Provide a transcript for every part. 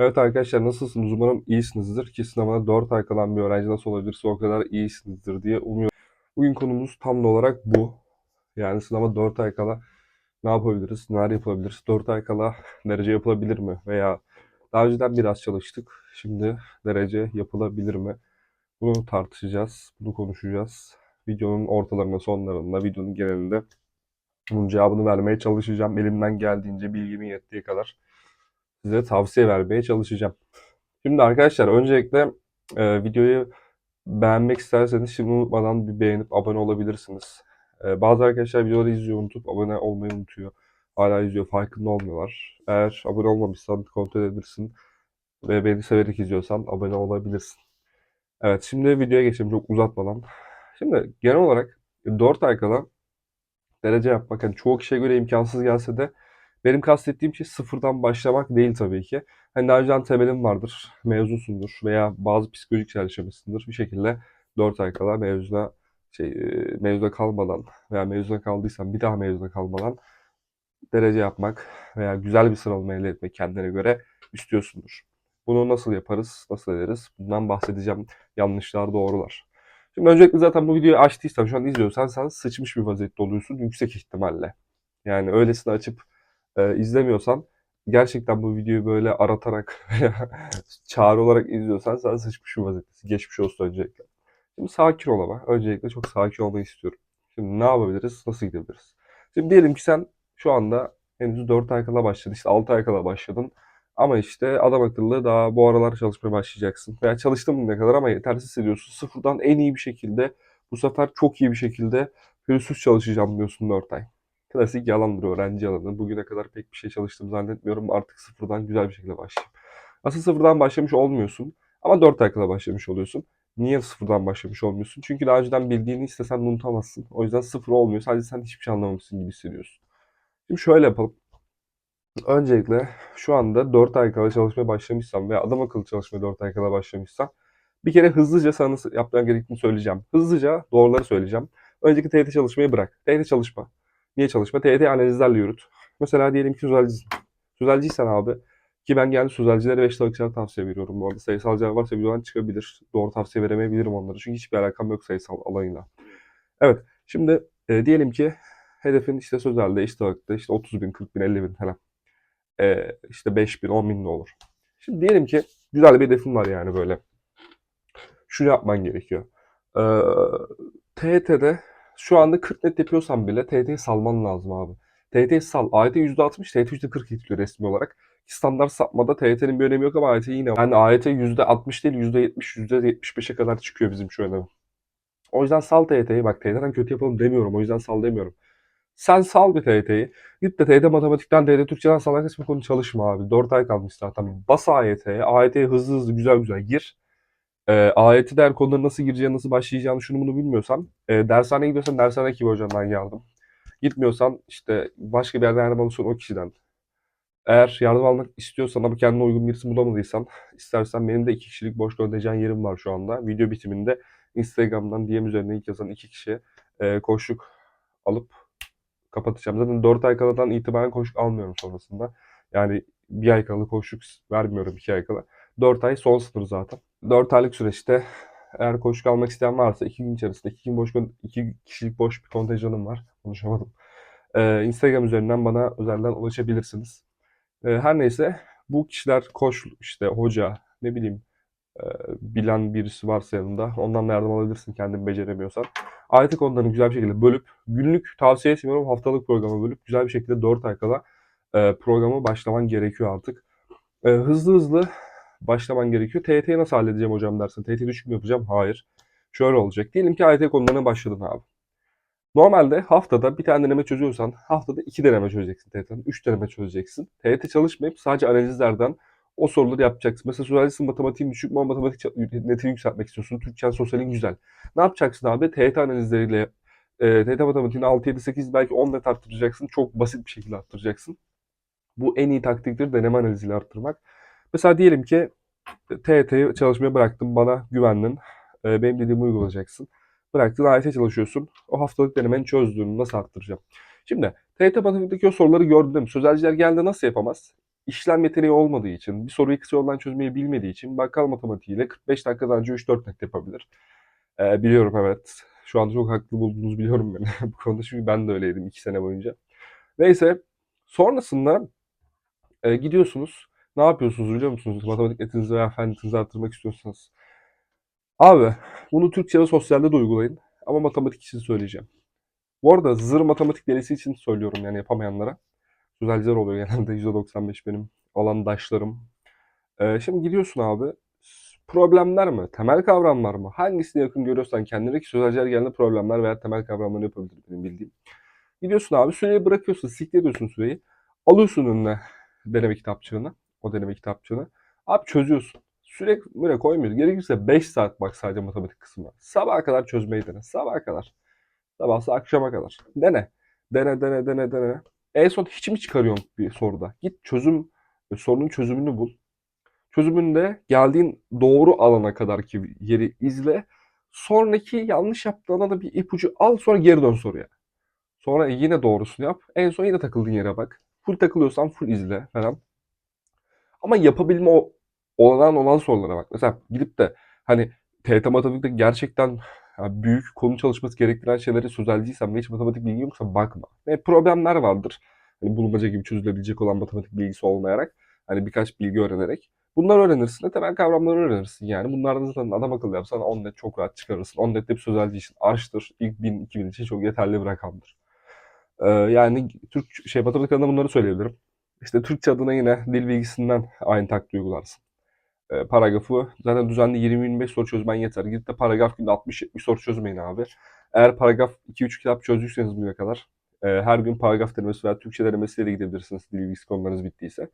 Evet arkadaşlar nasılsınız? Umarım iyisinizdir ki sınavına 4 ay kalan bir öğrenci nasıl olabilirse o kadar iyisinizdir diye umuyorum. Bugün konumuz tam da olarak bu. Yani sınava 4 ay kala ne yapabiliriz, neler yapılabilir, 4 ay kala derece yapılabilir mi? Veya daha önceden biraz çalıştık, şimdi derece yapılabilir mi? Bunu tartışacağız, bunu konuşacağız. Videonun ortalarında, sonlarında, videonun genelinde bunun cevabını vermeye çalışacağım. Elimden geldiğince bilgimin yettiği kadar size tavsiye vermeye çalışacağım. Şimdi arkadaşlar öncelikle e, videoyu beğenmek isterseniz şimdi unutmadan bir beğenip abone olabilirsiniz. E, bazı arkadaşlar videoları izliyor unutup abone olmayı unutuyor. Hala izliyor farkında olmuyorlar. Eğer abone olmamışsan kontrol edebilirsin. Ve beni severek izliyorsan abone olabilirsin. Evet şimdi videoya geçelim çok uzatmadan. Şimdi genel olarak 4 ay kala derece yapmak hani çoğu kişiye göre imkansız gelse de benim kastettiğim şey sıfırdan başlamak değil tabii ki. Hani daha önceden temelin vardır, mezunsundur veya bazı psikolojik yaşamışsındır. Bir şekilde 4 ay kala mezuna şey e, mezuna kalmadan veya mezuna kaldıysan bir daha mezuna kalmadan derece yapmak veya güzel bir sıralama elde etmek kendine göre istiyorsundur. Bunu nasıl yaparız, nasıl ederiz? Bundan bahsedeceğim. Yanlışlar, doğrular. Şimdi öncelikle zaten bu videoyu açtıysan, şu an izliyorsan sen sıçmış bir vaziyette oluyorsun yüksek ihtimalle. Yani öylesine açıp e, izlemiyorsan gerçekten bu videoyu böyle aratarak çağrı olarak izliyorsan sen sıçmış bir vaziyettesin. Geçmiş olsun öncelikle. Şimdi sakin ol ama. Öncelikle çok sakin olmayı istiyorum. Şimdi ne yapabiliriz? Nasıl gidebiliriz? Şimdi diyelim ki sen şu anda henüz 4 ay kala başladın. işte 6 ay kala başladın. Ama işte adam akıllı daha bu aralar çalışmaya başlayacaksın. Veya çalıştın ne kadar ama yetersiz hissediyorsun. Sıfırdan en iyi bir şekilde bu sefer çok iyi bir şekilde pürüzsüz çalışacağım diyorsun 4 ay. Klasik yalandır öğrenci yalanı. Bugüne kadar pek bir şey çalıştım zannetmiyorum. Artık sıfırdan güzel bir şekilde başlayayım. Asıl sıfırdan başlamış olmuyorsun. Ama 4 ay kala başlamış oluyorsun. Niye sıfırdan başlamış olmuyorsun? Çünkü daha önceden bildiğini istesen unutamazsın. O yüzden sıfır olmuyor. Sadece sen hiçbir şey anlamamışsın gibi hissediyorsun. Şimdi şöyle yapalım. Öncelikle şu anda 4 ay kala çalışmaya başlamışsam veya adam akıllı çalışmaya 4 ay kala başlamışsam bir kere hızlıca sana yapman gerektiğini söyleyeceğim. Hızlıca doğruları söyleyeceğim. Önceki TYT çalışmayı bırak. TYT çalışma. Niye çalışma? TYT analizlerle yürüt. Mesela diyelim ki sözelcisin. Sözelciysen abi ki ben genelde sözelcilere 5 dakika tavsiye veriyorum. Bu arada sayısalcılar varsa videodan çıkabilir. Doğru tavsiye veremeyebilirim onlara. Çünkü hiçbir alakam yok sayısal alanıyla. Evet. Şimdi e, diyelim ki hedefin işte sözelde işte vakti işte 30 bin, 40 bin, 50 bin falan. E, işte 5 bin, 10 bin de olur. Şimdi diyelim ki güzel bir hedefin var yani böyle. Şunu yapman gerekiyor. E, TYT'de şu anda 40 net yapıyorsan bile TYT'yi salman lazım abi. TYT'yi sal. AYT %60, TYT %40 yetiliyor resmi olarak. Standart sapmada TYT'nin bir önemi yok ama AYT yine Yani AYT %60 değil %70, %75'e kadar çıkıyor bizim şu önemi. O yüzden sal TYT'yi. Bak TYT'den kötü yapalım demiyorum. O yüzden sal demiyorum. Sen sal bir TYT'yi. Git de TYT matematikten, TYT Türkçeden salak kısmı konu çalışma abi. 4 ay kalmış zaten. Bas AYT'ye. AYT'ye hızlı hızlı güzel güzel gir. E, AYT der konuları nasıl gireceğini, nasıl başlayacağını şunu bunu bilmiyorsan e, dershaneye gidiyorsan dershane gibi hocandan yardım. Gitmiyorsan işte başka bir yerden yardım alırsan o kişiden. Eğer yardım almak istiyorsan ama kendine uygun birisi bulamadıysan istersen benim de iki kişilik boş göndereceğin yerim var şu anda. Video bitiminde Instagram'dan DM üzerinden ilk yazan iki kişi e, koşluk alıp kapatacağım. Zaten 4 ay kaladan itibaren koşluk almıyorum sonrasında. Yani bir ay kala koşluk vermiyorum iki ay kala. 4 ay son sınır zaten. 4 aylık süreçte eğer koşuk almak isteyen varsa 2 gün içerisinde 2 gün boş 2 kişilik boş bir kontenjanım var. Konuşamadım. Ee, Instagram üzerinden bana özelden ulaşabilirsiniz. Ee, her neyse bu kişiler koş işte hoca ne bileyim e, bilen birisi varsa yanında ondan da yardım alabilirsin kendin beceremiyorsan. Ayet konularını güzel bir şekilde bölüp günlük tavsiye etmiyorum haftalık programı bölüp güzel bir şekilde 4 ay kala e, programı başlaman gerekiyor artık. E, hızlı hızlı başlaman gerekiyor. TYT'yi nasıl halledeceğim hocam dersin. TYT düşük mü yapacağım? Hayır. Şöyle olacak. Diyelim ki AYT konularına başladın abi. Normalde haftada bir tane deneme çözüyorsan haftada iki deneme çözeceksin TYT'den. Üç deneme çözeceksin. TYT çalışmayıp sadece analizlerden o soruları yapacaksın. Mesela sözelcisin matematiğin düşük ama matematik netini yükseltmek istiyorsun. Türkçen sosyalin güzel. Ne yapacaksın abi? TYT analizleriyle e, TYT matematiğini 6, 7, 8 belki 10 net arttıracaksın. Çok basit bir şekilde arttıracaksın. Bu en iyi taktiktir deneme analiziyle arttırmak. Mesela diyelim ki TYT'yi çalışmaya bıraktın, bana güvendin. E, benim dediğimi uygulayacaksın. Bıraktın, AYT çalışıyorsun. O haftalık denemeni çözdüğünü nasıl arttıracağım? Şimdi TYT matematikteki o soruları mi? Sözelciler geldi nasıl yapamaz? işlem yeteneği olmadığı için, bir soruyu kısa yoldan çözmeyi bilmediği için bakkal matematiğiyle 45 dakikadan önce 3-4 net yapabilir. Ee, biliyorum evet. Şu anda çok haklı bulduğunuzu biliyorum beni bu konuda çünkü ben de öyleydim 2 sene boyunca. Neyse sonrasında e, gidiyorsunuz. Ne yapıyorsunuz biliyor musunuz? Matematik netinizi veya fen netinizi arttırmak istiyorsanız. Abi bunu Türkçe ve sosyalde de uygulayın. Ama matematik için söyleyeceğim. Bu arada zır matematik delisi için söylüyorum yani yapamayanlara. Güzelciler oluyor genelde %95 benim alandaşlarım. Ee, şimdi gidiyorsun abi. Problemler mi? Temel kavramlar mı? Hangisine yakın görüyorsan kendine ki sözelciler genelde problemler veya temel kavramları yapabilir benim bildiğim. Gidiyorsun abi süreyi bırakıyorsun, siktir süreyi. Alıyorsun önüne deneme kitapçığını, o deneme kitapçığını. Abi çözüyorsun. Süre müre koymuyoruz. Gerekirse 5 saat bak sadece matematik kısmına. Sabaha kadar çözmeyi dene. Sabaha kadar. Sabahsa akşama kadar. Dene. Dene, dene, dene, dene. En son hiç mi çıkarıyorsun bir soruda? Git çözüm, e, sorunun çözümünü bul. Çözümünde geldiğin doğru alana kadar ki yeri izle. Sonraki yanlış yaptığına da bir ipucu al sonra geri dön soruya. Sonra yine doğrusunu yap. En son yine takıldığın yere bak. Full takılıyorsan full izle falan. Ama yapabilme o olanan olan sorulara bak. Mesela gidip de hani TYT matematikte gerçekten ya büyük konu çalışması gerektiren şeyleri sözelciysem ve hiç matematik bilgin yoksa bakma. Ne problemler vardır. Hani bulmaca gibi çözülebilecek olan matematik bilgisi olmayarak. Hani birkaç bilgi öğrenerek. Bunları öğrenirsin de temel kavramları öğrenirsin yani. Bunlardan zaten adam akıllı yapsan 10 net çok rahat çıkarırsın. 10 net de bir sözelci için arştır. İlk 1000-2000 için çok yeterli bir rakamdır. Ee, yani Türk şey matematik adına bunları söyleyebilirim. İşte Türkçe adına yine dil bilgisinden aynı taktiği uygularsın. Ee, paragrafı zaten düzenli 20-25 soru çözmen yeter. Gidip de paragraf günde 60-70 soru çözmeyin abi. Eğer paragraf 2-3 kitap çözdüyseniz bugüne kadar e, her gün paragraf denemesi veya Türkçe denemesiyle gidebilirsiniz dil bilgisi konularınız bittiyse.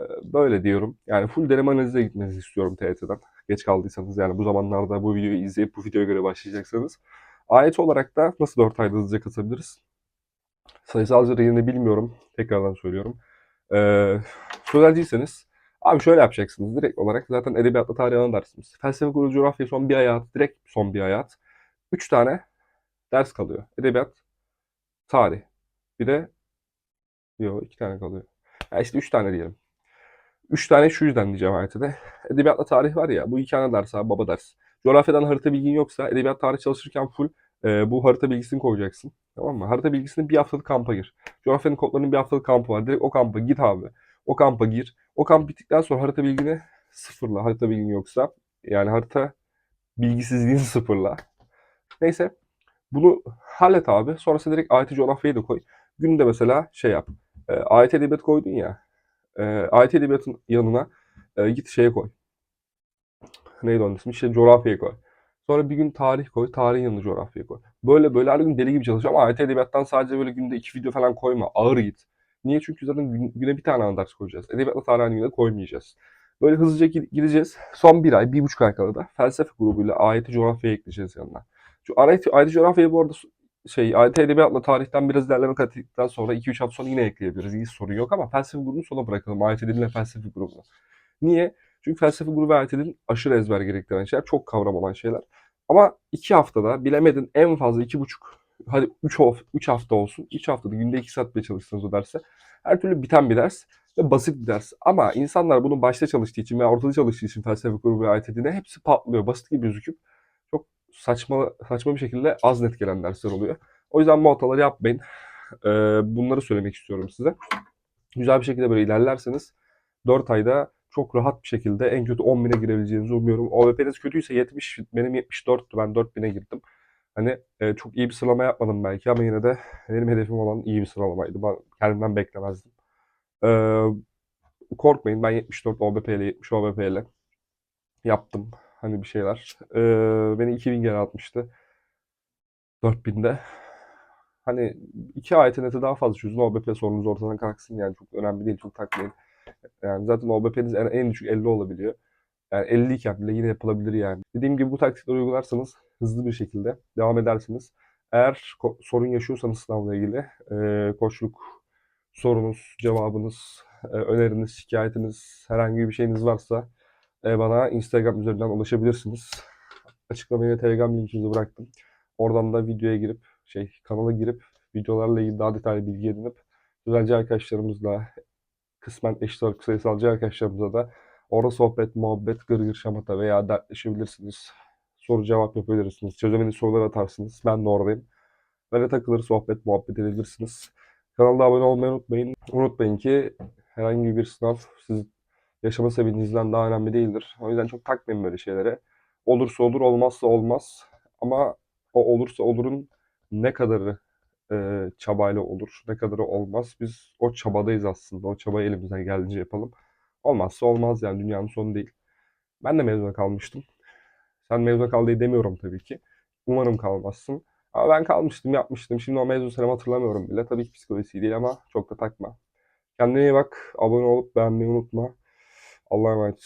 Ee, böyle diyorum. Yani full deneme analize gitmenizi istiyorum TYT'den. Geç kaldıysanız yani bu zamanlarda bu videoyu izleyip bu videoya göre başlayacaksanız. Ayet olarak da nasıl 4 ayda hızlıca katabiliriz? Sayısalcı yine bilmiyorum. Tekrardan söylüyorum. Ee, sözelciyseniz abi şöyle yapacaksınız direkt olarak. Zaten edebiyatla tarih alan dersimiz. Felsefe, kurulu, coğrafya son bir hayat. Direkt son bir hayat. 3 tane ders kalıyor. Edebiyat, tarih. Bir de yok iki tane kalıyor. Ya işte üç tane diyelim. Üç tane şu yüzden diyeceğim hayatı Edebiyatla tarih var ya bu iki ana ders abi baba ders. Coğrafyadan harita bilgin yoksa edebiyat tarih çalışırken full e, bu harita bilgisini koyacaksın. Tamam mı? Harita bilgisini bir haftalık kampa gir. Coğrafyanın kodlarının bir haftalık kampı var. Direkt o kampa git abi. O kampa gir. O kamp bittikten sonra harita bilgini sıfırla. Harita bilgin yoksa. Yani harita bilgisizliğini sıfırla. Neyse. Bunu hallet abi. Sonrasında direkt AYT coğrafyayı da koy. Günde mesela şey yap. E, AYT edebiyat koydun ya. E, AYT edebiyatın yanına e, git şeye koy. Neydi onun ismi? İşte coğrafyayı koy. Sonra bir gün tarih koy. Tarihin yanına coğrafyayı koy. Böyle böyle her gün deli gibi çalış ama AYT edebiyattan sadece böyle günde iki video falan koyma. Ağır git. Niye? Çünkü zaten gün- güne bir tane ders koyacağız. Edebiyatla tarih aynı güne koymayacağız. Böyle hızlıca gi- gideceğiz. Son bir ay, bir buçuk ay kala da felsefe grubuyla AYT coğrafyaya ekleyeceğiz yanına. Şu AYT, AYT coğrafyayı bu arada şey AYT edebiyatla tarihten biraz ilerleme kat sonra 2-3 hafta sonra yine ekleyebiliriz. Hiç sorun yok ama felsefe grubunu sona bırakalım. AYT diline felsefe grubunu. Niye? Çünkü felsefe grubu ve aşırı ezber gerektiren şeyler. Çok kavram olan şeyler. Ama 2 haftada bilemedin en fazla 2,5 hadi 3 3 hafta olsun. 3 haftada günde 2 saat bile çalışsanız o derse her türlü biten bir ders ve basit bir ders. Ama insanlar bunun başta çalıştığı için veya ortada çalıştığı için felsefe grubu ve diline hepsi patlıyor. Basit gibi gözüküp çok saçma saçma bir şekilde az net gelen dersler oluyor. O yüzden bu hataları yapmayın. Ee, bunları söylemek istiyorum size. Güzel bir şekilde böyle ilerlerseniz 4 ayda çok rahat bir şekilde en kötü 10 bine girebileceğinizi umuyorum. OVP'niz kötüyse 70, benim 74'tü. Ben 4000'e girdim. Hani e, çok iyi bir sıralama yapmadım belki ama yine de benim hedefim olan iyi bir sıralamaydı. Ben kendimden beklemezdim. Ee, korkmayın ben 74 OBP ile 70 OBP ile yaptım. Hani bir şeyler. Ee, beni 2000 geri atmıştı. 4000'de. Hani iki ayet neti daha fazla çözün. OBP sorunuz ortadan kalksın yani çok önemli değil. Çok takmayın. Yani zaten OBP'niz en, en düşük 50 olabiliyor. Yani 50 iken bile yine yapılabilir yani. Dediğim gibi bu taktikleri uygularsanız hızlı bir şekilde devam edersiniz. Eğer sorun yaşıyorsanız sınavla ilgili e, koçluk sorunuz, cevabınız, e, öneriniz, şikayetiniz, herhangi bir şeyiniz varsa e, bana Instagram üzerinden ulaşabilirsiniz. Açıklamaya Telegram linkimizi bıraktım. Oradan da videoya girip, şey kanala girip videolarla ilgili daha detaylı bilgi edinip güzelce arkadaşlarımızla kısmen eşit ağırlık sayısalcı arkadaşlarımıza da orada sohbet, muhabbet, gırgır şamata veya dertleşebilirsiniz. Soru cevap yapabilirsiniz. Çözemediğiniz sorular atarsınız. Ben de oradayım. Böyle takılır, sohbet, muhabbet edebilirsiniz. Kanalda abone olmayı unutmayın. Unutmayın ki herhangi bir sınav sizin yaşama sevincinizden daha önemli değildir. O yüzden çok takmayın böyle şeylere. Olursa olur, olmazsa olmaz. Ama o olursa olurun ne kadarı e, çabayla olur, ne kadarı olmaz. Biz o çabadayız aslında. O çabayı elimizden geldiğince yapalım. Olmazsa olmaz yani dünyanın sonu değil. Ben de mezuna kalmıştım. Sen mezuna kal demiyorum tabii ki. Umarım kalmazsın. Ama ben kalmıştım, yapmıştım. Şimdi o mezun senemi hatırlamıyorum bile. Tabii ki psikolojisi değil ama çok da takma. Kendine iyi bak. Abone olup beğenmeyi unutma. Allah'a emanet.